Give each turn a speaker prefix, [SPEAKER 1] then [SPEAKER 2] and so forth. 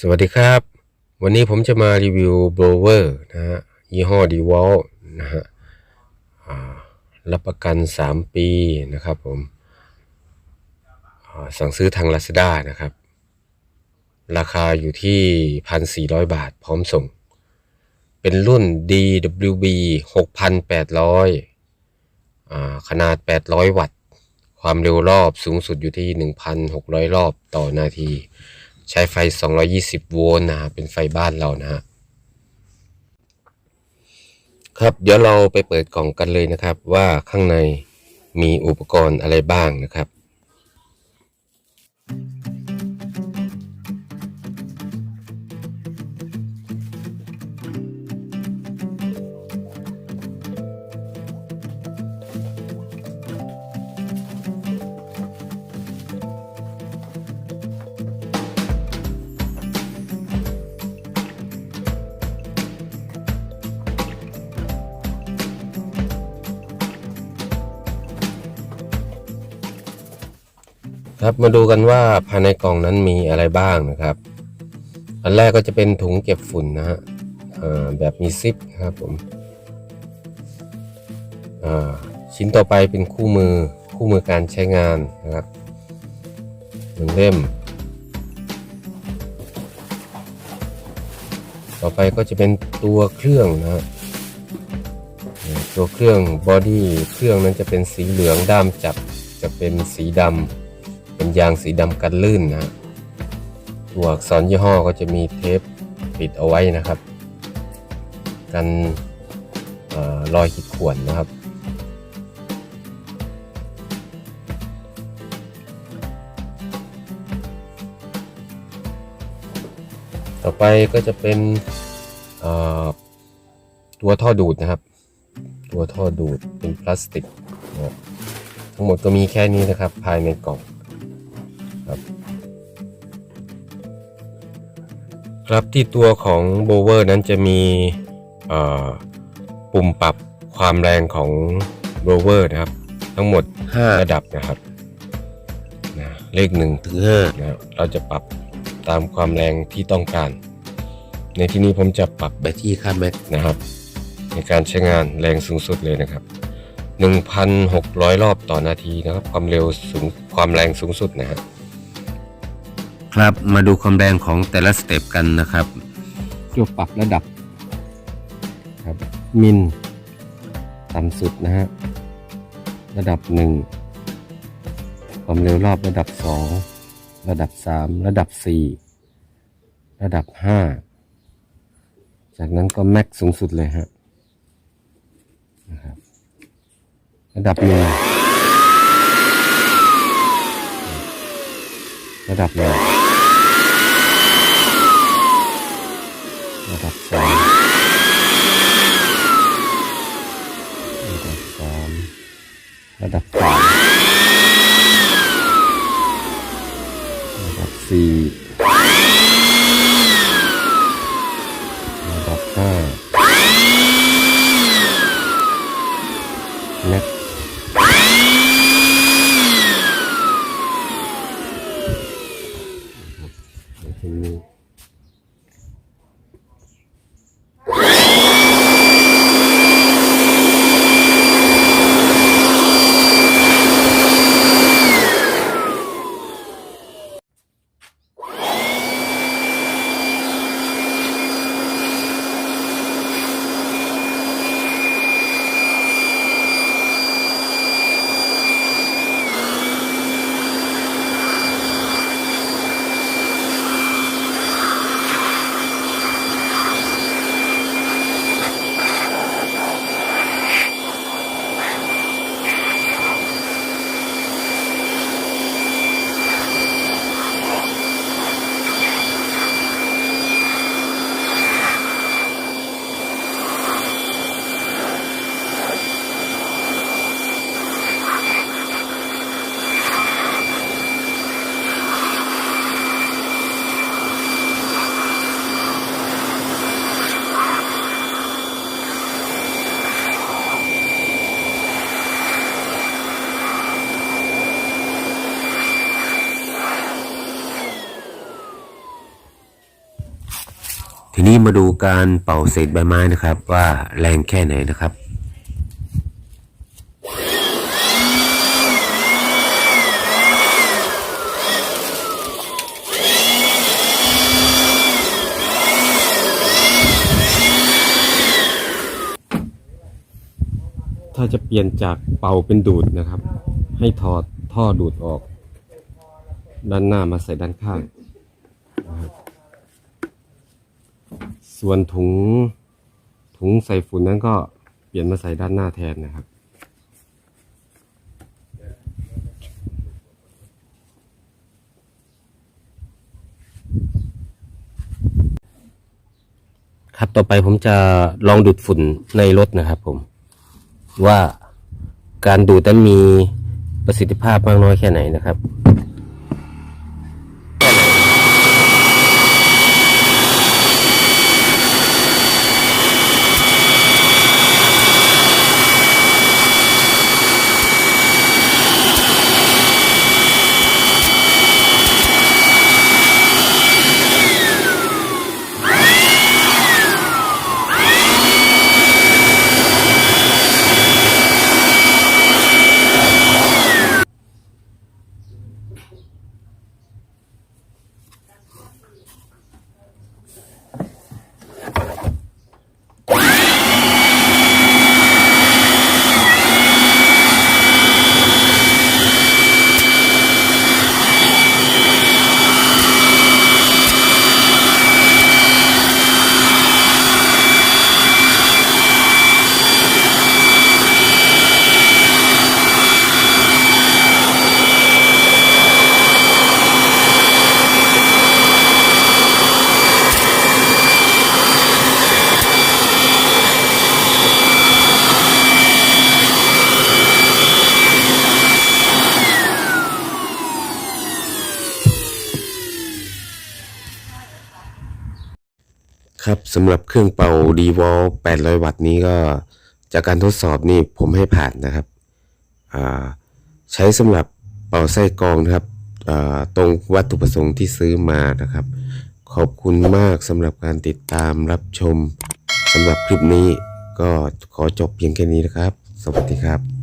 [SPEAKER 1] สวัสดีครับ วันนี้ผมจะมารีวิวโบรเวอร์นะฮะยี่ห้อดีวอลนะฮะรับประกัน 3 ปีนะครับผมสั่งซื้อทาง Lazada นะครับ ราคาอยู่ที่ 1,400 บาทพร้อมส่ง เป็นรุ่น DWB 6,800อ่าขนาด 800 วัตต์ ความเร็วรอบสูงสุดอยู่ที่ 1,600 รอบต่อนาที ใช้ไฟ 220 โวลต์นะฮะเป็นไฟบ้านเรานะฮะครับเดี๋ยวเราไปเปิดกล่องกันเลยนะครับ ว่าข้างในมีอุปกรณ์อะไรบ้างนะครับ ครับมาดูกันว่าภายในกล่องนั้นมีอะไรบ้างนะครับ อันแรกก็จะเป็นถุงเก็บฝุ่นนะฮะแบบมีซิปนะครับผมชิ้นต่อไปเป็นคู่มือคู่มือการใช้งานนะครับหนึ่งเล่ม ต่อไปก็จะเป็นตัวเครื่องนะฮะตัวเครื่องบอดี้เครื่องนั้นจะเป็นสีเหลืองด้ามจับจะเป็นสีดำ เป็นยางสีดำกันลื่นนะตัวอักษรยี่ห้อก็จะมีเทปปิดเอาไว้นะครับ กันออรอยขีดข่วนนะครับ ต่อไปก็จะเป็นตัวท่อดูดนะครับ ตัวท่อดูดเป็นพลาสติกนะทั้งหมดก็มีแค่นี้นะครับภายในกล่อง ครับที่ตัวของโบเวอร์นั้นจะมีเอ่อปุ่มปรับความแรงของโบเวอร์นะครับ ทั้งหมด 5 ระดับนะครับนะเลข1ถึง5นะเราจะปรับตามความแรงที่ต้องการ ในที่นี้ผมจะปรับไปที่ค่าแม็กนะครับ ในการใช้งานแรงสูงสุดเลยนะครับ 1,600 รอบต่อนาทีนะครับ ความเร็วสูงความแรงสูงสุดนะฮะ ครับ มาดูความแรงของแต่ละสเต็ปกันนะครับตัวปรับระดับครับมิลต่ำสุดนะฮะระดับ 1 ความเร็วรอบระดับ 2 ระดับ 3 ระดับ 4 ระดับ 5 จากนั้นก็แม็กสูงสุดเลยฮะนะครับระดับหนึ่งระดับหนึ่ง ระดับสองระดับสามระดับสามระดับสี่ระดับห้าเน็ตทีนี้ ค ที นี้มาดูการเป่าเศษใบไม้นะครับ ว่าแรงแค่ไหนนะครับถ้าจะเปลี่ยนจากเป่าเป็นดูดนะครับ ให้ถอดท่อดูดออก ด้านหน้ามาใส่ด้านข้างนะครับ ส่วนถุงถุงใส่ฝุ่นนั้นก็เปลี่ยนมาใส่ด้านหน้าแทนนะครับ ครับต่อไปผมจะลองดูดฝุ่นในรถนะครับผม ว่าการดูดนั้นมีประสิทธิภาพมากน้อยแค่ไหนนะครับ ครับสำหรับเครื่องเป่า d v o l 800 วัตต์นี้ก็จากการทดสอบนี่ผมให้ผ่านนะครับใช้สำหรับเป่าไส้กรองนะครับตรงวัตถุประสงค์ที่ซื้อมานะครับ ขอบคุณมากสำหรับการติดตามรับชมสำหรับคลิปนี้ก็ขอจบเพียงแค่นี้นะครับ สวัสดีครับ